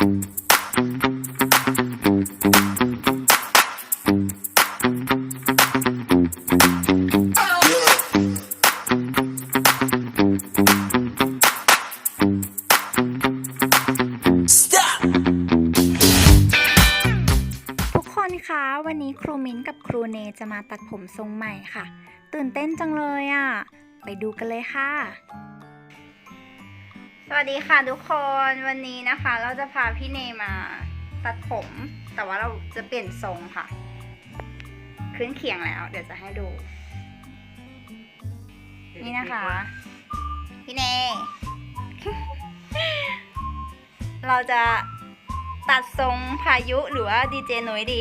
ทุกคนคะวันนี้ครูมิ้นกับครูเนจะมาตัดผมทรงใหม่ค่ะ ตื่นเต้นจังเลยอะ่ะ ไปดูกันเลยค่ะ สวัสดีค่ะทุกคนวันนี้นะคะ เราจะพาพี่เนมาตัดผม แต่ว่าเราจะเปลี่ยนทรงค่ะ ขึ้นเคียงแล้ว เดี๋ยวจะให้ดู นี่นะคะ พี่เน เราจะตัดทรงพายุหรือว่าดีเจนุ้ยดี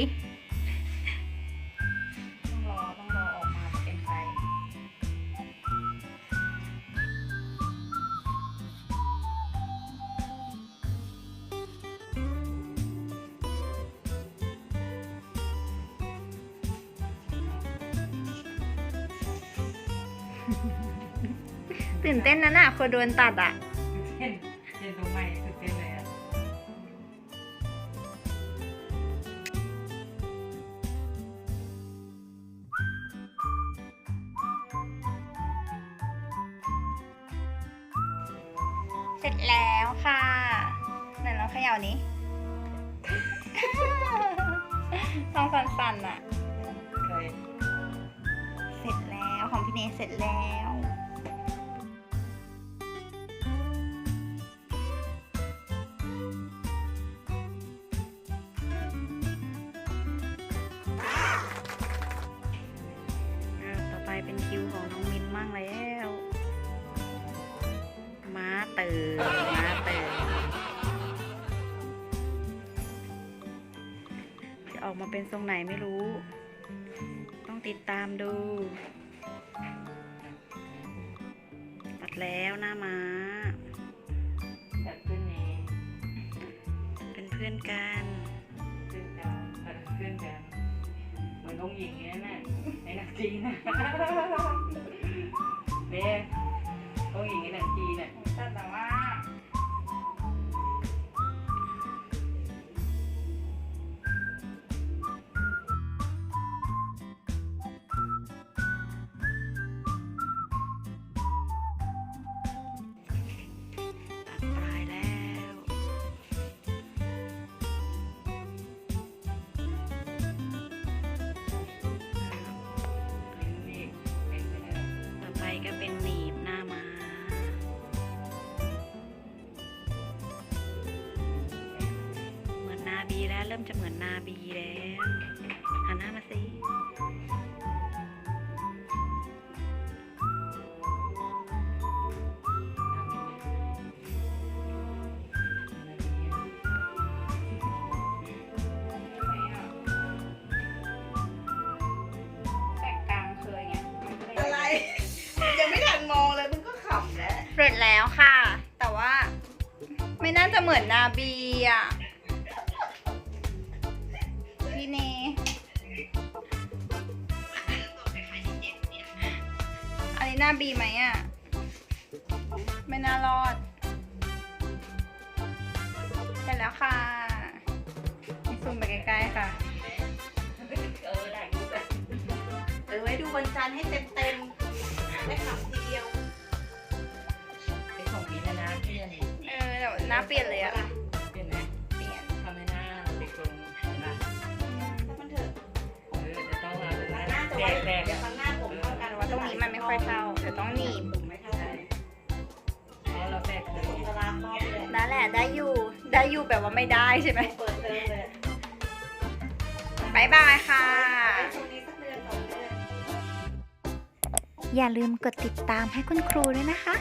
ตื่นเต้นนะน่ะคนโดนตัดอะ เห็นเห็นตรงใหม่ตื่นเต้นเลยอะเสร็จแล้วค่ะไหนลองเขย่านี้ต้องสั่นๆอะ นยเสร็จแล้วต่อไปเป็นคิวของน้องมินมั่งแล้ว ม้าตื่นม้าตื่นจะออกมาเป็นทรงไหนไม่รู้ ต้องติดตามดู แล้วหน้าม้าแบบขึ้นนี้เป็นเพื่อนกันขึ้นกันตัดขึ้นกันเหมือนองหญิงเนี่ยน่ะในหนังจีนนะเนี่ยองหญิงในหนังจีนน่ะแต่ว่า ก็เป็นหนีบหน้ามาเหมือนนาบีแล้วเริ่มจะเหมือนนาบีแล้ว แล้วเสร็จแล้วค่ะ แต่ว่า ไม่น่าจะเหมือนนาบีอะพี่เนอันนี้หน้าบีไหมอะ ไม่น่ารอด เสร็จแล้วค่ะนี่ซูมไปใกล้ๆค่ะ เออได้ดูกันเออไว้ดูวันจันทร์ให้เต็มๆได้ขำ หน้าเปลี่ยนเลยอะเพื่อนไหมเปลี่ยนทำให้หน้าเด็กลงเห็นปะถ้ามันเถอะเออจะต้องเอาครั้งหน้าจะแตไว้กแตกเดี๋ยวครั้งหน้าผมเท่ากันแต่ว่าตรงนี้มันไม่ค่อยเท่าเดี๋ยวต้องหนีบผมไม่เท่ากันเพราะเราแตกเลยผมตารางรอบเลยนั่นแหละได้อยู่ได้อยู่แบบว่าไม่ได้ใช่ไหมเปิดเทอมเลยบายบายค่ะ อย่าลืมกดติดตามให้คุณครูด้วยนะคะ